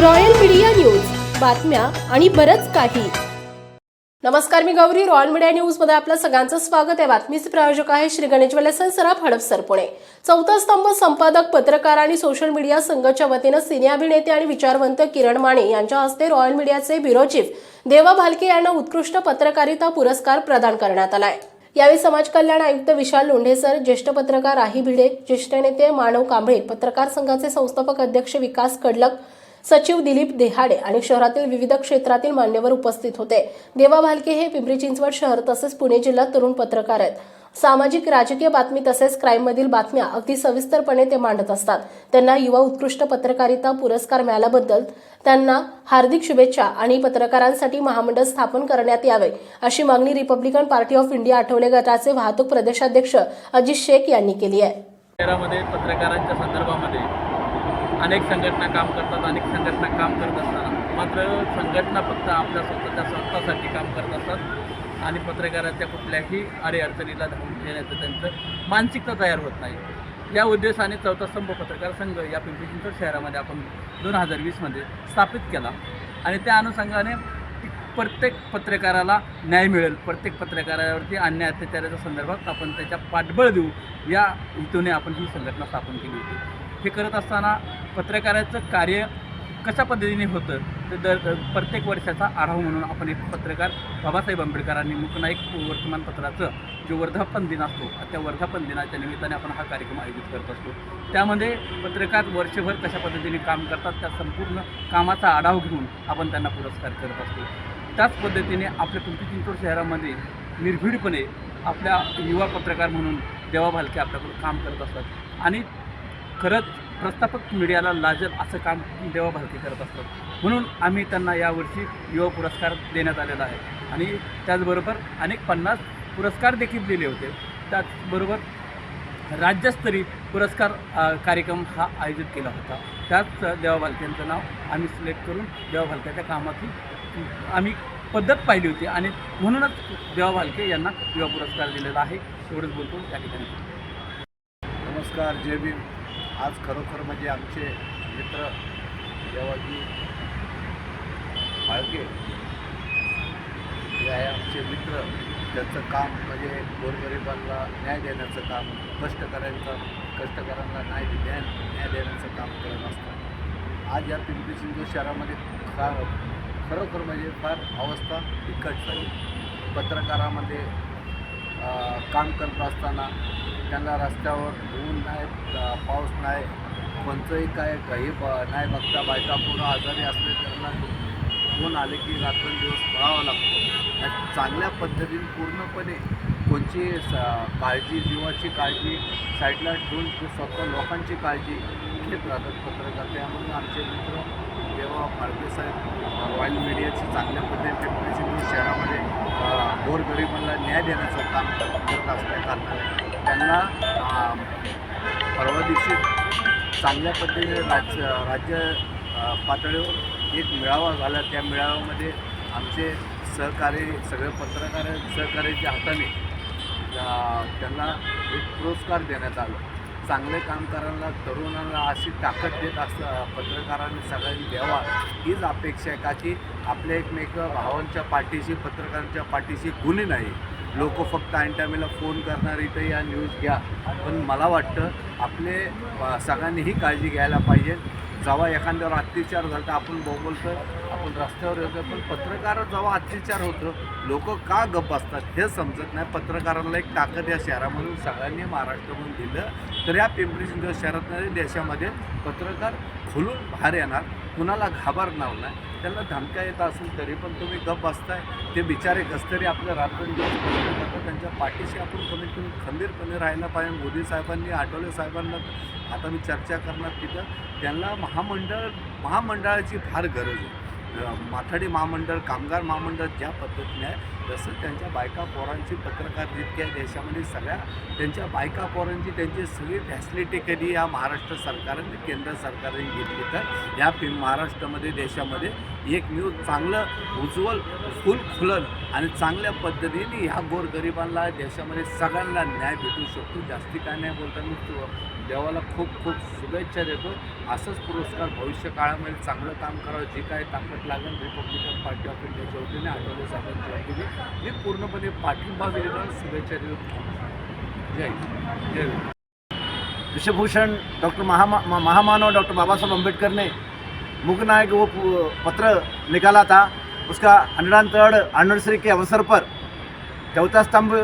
Royal media news. बातम्या आणि बरच काही. नमस्कार मी गौरी. रॉयल मीडिया न्यूजमध्ये आपलं सगळ्यांचं स्वागत. आहे बातमीचे प्रायोजक आहे श्री गणेश वेलेसन सराफ हडपसर पुणे चौथा स्तंभ संपादक पत्रकार आणि सोशल मीडिया संघाच्या वतीनं सिने अभिनेते आणि विचारवंत किरण माने यांच्या हस्ते रॉयल मीडियाचे ब्युरो चीफ देवा भालके यांना उत्कृष्ट पत्रकारिता पुरस्कार प्रदान करण्यात आलाय. यावेळी समाज कल्याण आयुक्त विशाल लोंढेसर ज्येष्ठ पत्रकार राही भिडे ज्येष्ठ नेते मानव कांबळे पत्रकार संघाचे संस्थापक अध्यक्ष विकास कडलक सचिव दिलीप देहाडे आणि शहरातील विविध क्षेत्रातील मान्यवर उपस्थित होते. देवा भालके हे पिंपरी चिंचवड शहर तसेच पुणे जिल्ह्यात तरुण पत्रकार आहेत. सामाजिक राजकीय बातमी तसेच क्राईममधील बातम्या अगदी सविस्तरपणे ते मांडत असतात. त्यांना युवा उत्कृष्ट पत्रकारिता पुरस्कार मिळाल्याबद्दल त्यांना हार्दिक शुभेच्छा आणि पत्रकारांसाठी महामंडळ स्थापन करण्यात यावे अशी मागणी Republican Party of India Athawale गटाचे वाहतूक प्रदेशाध्यक्ष अजित शेख यांनी केली आहे. शहरामध्ये पत्रकारांच्या संदर्भामध्ये अनेक संघटना काम करतात अनेक संघटना काम करत असताना. मात्र संघटना फक्त आपल्या स्वतःच्या स्वतःसाठी काम करत असतात आणि पत्रकाराच्या कुठल्याही अडीअडचणीला धावून देण्याचं त्यांचं मानसिकता तयार होत नाही. या उद्देशाने चौथा स्तंभ पत्रकार संघ या पिंपरी चिंचवड शहरामध्ये आपण दोन हजार वीसमध्ये स्थापित केला आणि त्या अनुषंगाने प्रत्येक पत्रकाराला न्याय मिळेल. प्रत्येक पत्रकारावरती अन्याय अत्याचाराच्या संदर्भात आपण त्याच्या पाठबळ देऊ. या हेतूने आपण ही संघटना स्थापन केली होती. हे करत असताना पत्रकाराचं कार्य कशा पद्धतीने होतं तर दर दर- प्रत्येक वर्षाचा आढावा म्हणून आपण एक पत्रकार बाबासाहेब आंबेडकरांनी मुकनाईक वर्तमानपत्राचं जो वर्धापन दिन असतो त्या वर्धापन दिनाच्या निमित्ताने आपण हा कार्यक्रम आयोजित करत असतो. त्यामध्ये पत्रकार वर्षभर कशा पद्धतीने काम करतात त्या संपूर्ण कामाचा आढावा घेऊन आपण त्यांना पुरस्कार करत असतो. त्याच पद्धतीने आपल्या पिंपरी चिंचवड शहरामध्ये निर्भीडपणे आपल्या युवा पत्रकार म्हणून देवा भालके आपल्याकडून काम करत असतात. आणि खरंच प्रस्थापक मीडियाला लाजल असं काम देवा करत असतात म्हणून आम्ही त्यांना यावर्षी युवा पुरस्कार देण्यात आलेला आहे. आणि त्याचबरोबर अनेक पन्नास पुरस्कार देखील दिले होते. त्याचबरोबर राज्यस्तरीय पुरस्कार कार्यक्रम हा आयोजित केला होता. त्याच अ, देवा नाव आम्ही सिलेक्ट करून देवा भालक्याच्या कामाची आम्ही पद्धत पाहिली होती. आणि म्हणूनच देवा भालके यांना युवा पुरस्कार दिलेला आहे. एवढंच बोलतो. त्या ठिकाणी. नमस्कार. जय भीम. आज खरोखर म्हणजे आमचे मित्र देवाजी फाळके हे आहे आमचे मित्र. त्यांचं काम म्हणजे गोरगरिबांना न्याय देण्याचं काम कष्टकऱ्यांचं कष्टकऱ्यांना न्याय न्याय न्याय देण्याचं काम करत असतात. आज या पिंपरी चिंचवड शहरामध्ये खा खरोखर म्हणजे फार अवस्था बिकट झाली. पत्रकारामध्ये काम करत असताना त्यांना रस्त्यावर ऊन नाही पाऊस नाही कोणतंही काय काही ब नाही बघता बायका पूर्ण आजारी असले त्यांना ऊन आले की रात्रंदिवस पळावं लागतो. चांगल्या पद्धतीने पूर्णपणे कोणची स काळजी जीवाची काळजी साईडला ठेवून स्वतः लोकांची काळजी घेत राहतात पत्रकार त्यामुळे आमचे मित्र देवा फाळके साहेब रॉयल मीडियाची चांगल्या पद्धतीने पिंपरी चिंचवड शहरामध्ये गोरगरिबांना न्याय देण्याचं काम करत असल्या कारणाने त्यांना परवा दिवशी चांगल्या पद्धतीने राज्य राज्य पातळीवर एक मेळावा झाला. त्या मेळाव्यामध्ये आमचे सहकारी सगळे पत्रकार सहकार्याच्या हाताने त्यांना एक पुरस्कार देण्यात आला. चांगले काम करायला तरुणांना अशी ताकद देत असं पत्रकारांनी सगळ्यांनी द्यावा. हीच अपेक्षा आहे का की आपल्या एकमेक भावांच्या पाठीशी पत्रकारांच्या पाठीशी कुणी नाही. लोक फक्त ऐन टायमेला फोन करणार इथं या न्यूज घ्या. पण मला वाटतं आपले सगळ्यांनीही काळजी घ्यायला पाहिजे. जेव्हा एखाद्यावर अत्याचार झाला तर आपण बोलतो आपण रस्त्यावर येतो पण पत्रकार जेव्हा अत्याचार होतं लोक का गप्प असतात हे समजत नाही. पत्रकारांना एक ताकद या शहरामधून सगळ्यांनी महाराष्ट्रामधून दिलं तर या पिंपरी चिंचवड शहरात देशामध्ये पत्रकार खुलून बाहेर येणार कुणाला घाबरणार नाही. त्यांना धमक्या येत असेल तरी पण तुम्ही गप्प असताय ते बिचारे कसतरी आपल्या रात्रंदिवस करतात त्यांच्या पाठीशी आपण कमीत कमी खंबीरपणे राहायला पाहिजे. मोदी साहेबांनी आठवले साहेबांना आता मी चर्चा करणार तिथं. त्यांना महामंडळ महामंडळाची फार गरज आहे. माथाडी महामंडळ कामगार महामंडळ ज्या पद्धतीने आहे जसं त्यांच्या बायका पोरांची पत्रकार जितक्या देशामध्ये सगळ्या त्यांच्या बायका पोरांची त्यांची सगळी फॅसिलिटी कधी या महाराष्ट्र सरकारने केंद्र सरकारने घेतली तर या महाराष्ट्रामध्ये देशामध्ये एक न्यूज चांगलं उज्ज्वल फुल खुलल आणि चांगल्या पद्धतीने ह्या गोरगरिबांना देशामध्ये सगळ्यांना न्याय भेटू शकतो. जास्ती काय नाही बोलताना तू देवाला खूप खूप शुभेच्छा देतो. असंच पुरस्कार भविष्य काळामध्ये चांगलं काम करावं जे काय ताकद लागेल रिपब्लिकन पार्टी ऑफ इंडियाच्या वतीने आठवले साहेबांच्या वतीने मी पूर्णपणे पाठिंबा देतो शुभेच्छा देतो. जय जय विश्वभूषण डॉक्टर महामा महामानव डॉक्टर बाबासाहेब आंबेडकरने अम्बेडकर ने वो पत्र निकाला था. उसका हंड्रेड थर्ड एनिवर्सरी के अवसर पर चौथा स्तंभ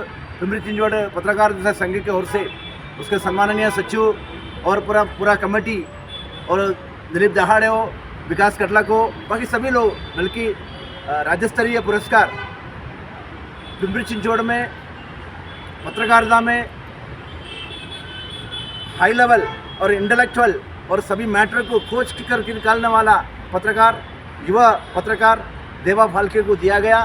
पिंपरी चिंचवड़ पत्रकार संघ की ओर से उसके सम्माननीय सचिव और पूरा पूरा कमेटी और दिलीप दहाड़े हो, विकास कटला को, बाकी सभी लोग, बल्कि राज्य स्तरीय पुरस्कार, पिंपरी चिंचवड़ में, पत्रकारिता में हाई लेवल और इंटेलेक्चुअल और सभी मैटर को खोज करके निकालने वाला पत्रकार, युवा पत्रकार, देवा फालके को दिया गया।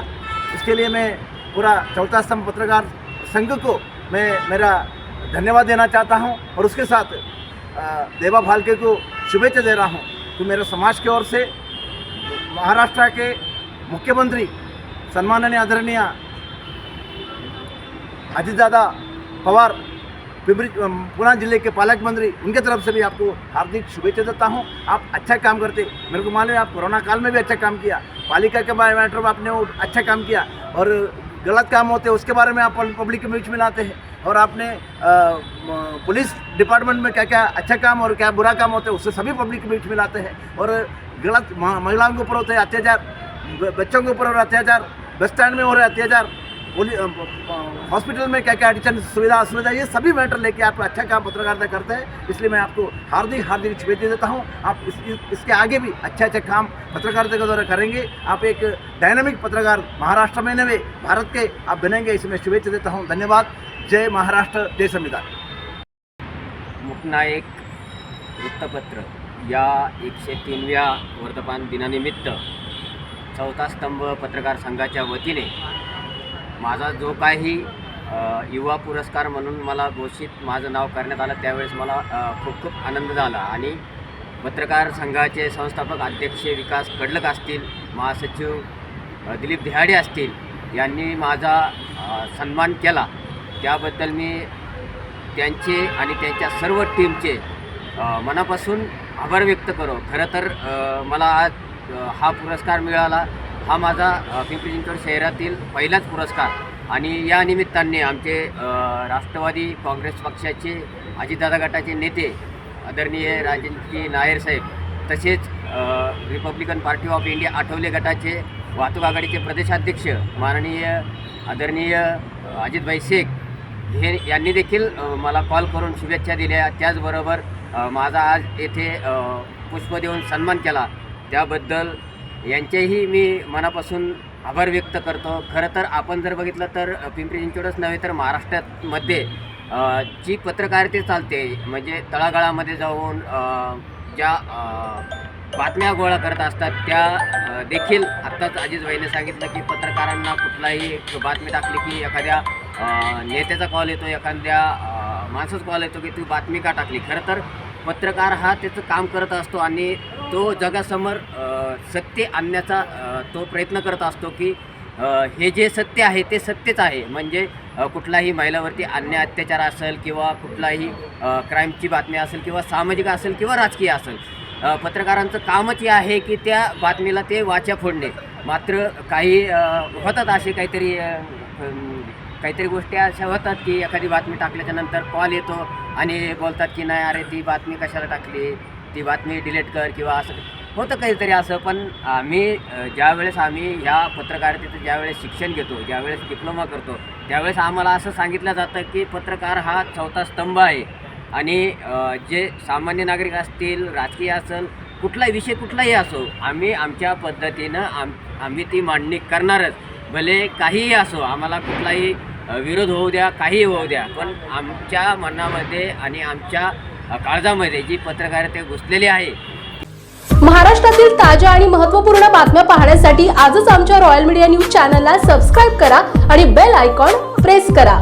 इसके लिए मैं पूरा चौथा स्तंभ पत्रकार संघ को मैं मेरा धन्यवाद देना चाहता हूँ और उसके साथ देवा भालके को शुभेच्छा दे रहा हूँ। तो मेरे समाज की ओर से, महाराष्ट्र के मुख्यमंत्री सम्माननीय आदरणीय अजितदादा पवार, पिंपरी पुणे ज़िले के पालक मंत्री, उनके तरफ़ से भी आपको हार्दिक शुभेच्छा देता हूँ। आप अच्छा काम करते, मेरे को मालूम है आप कोरोना काल में भी अच्छा काम किया, पालिका के बारे में आपने वो अच्छा काम किया, और गलत काम होते, उसके बारे में आप पब्लिक के बीच में लाते हैं। और आपने पुलिस डिपार्टमेंट में क्या क्या अच्छा काम और क्या बुरा काम होते हैं, उससे सभी पब्लिक बीच में लाते हैं। और गलत महिलाओं के ऊपर होते हैं अत्याचार बच्चों के ऊपर हो रहा अत्याचार, बस स्टैंड में हो रहे अत्याचार हॉस्पिटल में क्या क्या एडिशन सुविधा, असुविधा, ये सभी मैटर लेके आप अच्छा काम पत्रकारिता करते हैं। इसलिए मैं आपको हार्दिक हार्दिक शुभेच्छा देता हूँ। आप इस- इसके आगे भी अच्छे अच्छे काम पत्रकारिता के द्वारा करेंगे। आप एक डायनामिक पत्रकार महाराष्ट्र में नवे भारत के आप बनेंगे, इसमें शुभेच्छा देता हूँ। धन्यवाद। जय महाराष्ट्र जय संविधान. मुकनायक वृत्तपत्र या एकशे तीनव्या वर्तमान दिनानिमित्त चौथा स्तंभ पत्रकार संघाच्या वतीने माझा जो काही युवा पुरस्कार म्हणून मला घोषित माझं नाव करण्यात आलं त्यावेळेस मला खूप खूप आनंद झाला. आणि पत्रकार संघाचे संस्थापक अध्यक्ष विकास कडलक असतील महासचिव दिलीप दिहाडे असतील यांनी माझा सन्मान केला. त्याबद्दल मी त्यांचे आणि त्यांच्या सर्व टीमचे मनापासून आभार व्यक्त करो. खरं तर मला आज हा पुरस्कार मिळाला. हा माझा पिंपरी चिंचवड शहरातील पहिलाच पुरस्कार. आणि या निमित्ताने आमचे राष्ट्रवादी काँग्रेस पक्षाचे अजितदादा गटाचे नेते आदरणीय राजेंद्रजी नायर साहेब तसेच Republican Party of India Athawale गटाचे वाहतूक आघाडीचे प्रदेशाध्यक्ष माननीय आदरणीय अजितभाई शेख हे यांनी देखील मला कॉल करून शुभेच्छा दिल्या. त्याचबरोबर माझा आज येथे पुष्प देऊन सन्मान केला. त्याबद्दल यांचेही मी मनापासून आभार व्यक्त करतो. खरं तर आपण जर बघितलं तर पिंपरी चिंचवडच नव्हे तर महाराष्ट्रामध्ये जी पत्रकारिता चालते म्हणजे तळागाळामध्ये जाऊन ज्या बातम्या गोळा करत असतात त्या देखील आत्ताच अजितभाईने सांगितलं की पत्रकारांना कुठलाही बातमी टाकली की एखाद्या नेत्याचा कॉल येतो एखाद्या माणसाचा कॉल येतो की तू बातमी का टाकली? खरं तर पत्रकार हा त्याचं काम करत असतो आणि तो जगासमोर सत्य आणण्याचा तो प्रयत्न करत असतो की हे जे सत्य आहे ते सत्यच आहे. म्हणजे कुठलाही महिलावरती अन्याय अत्याचार असेल किंवा कुठलाही क्राईमची बातमी असेल किंवा सामाजिक असेल किंवा राजकीय असेल पत्रकारांचं कामच हे आहे की त्या बातमीला ते वाचा फोडणे. मात्र काही होतात असे काहीतरी काहीतरी गोष्टी अशा होतात की एखादी बातमी टाकल्याच्या नंतर कॉल येतो आणि बोलतात की नाही अरे ती बातमी कशाला टाकली? ती बातमी डिलीट कर किंवा असं होतं काहीतरी असं पण आम्ही ज्यावेळेस आम्ही ह्या पत्रकारितेचं ज्यावेळेस शिक्षण घेतो ज्यावेळेस डिप्लोमा करतो त्यावेळेस आम्हाला असं सांगितलं जातं की पत्रकार हा चौथा स्तंभ आहे. आणि जे सामान्य नागरिक असतील राजकीय असेल कुठलाही विषय कुठलाही असो आम्ही आमच्या पद्धतीनं आम आम्ही ती मांडणी करणारच. भले काहीही असो आम्हाला कुठलाही विरोध होऊ द्या काहीही होऊ द्या पण आमच्या मनामध्ये आणि आमच्या काळजामध्ये जी पत्रकारिता घुसलेली आहे. महाराष्ट्रातील ताज्या आणि महत्त्वपूर्ण बातम्या पाहण्यासाठी आजच आमच्या रॉयल मीडिया न्यूज चॅनलला सबस्क्राईब करा आणि बेल आयकॉन प्रेस करा.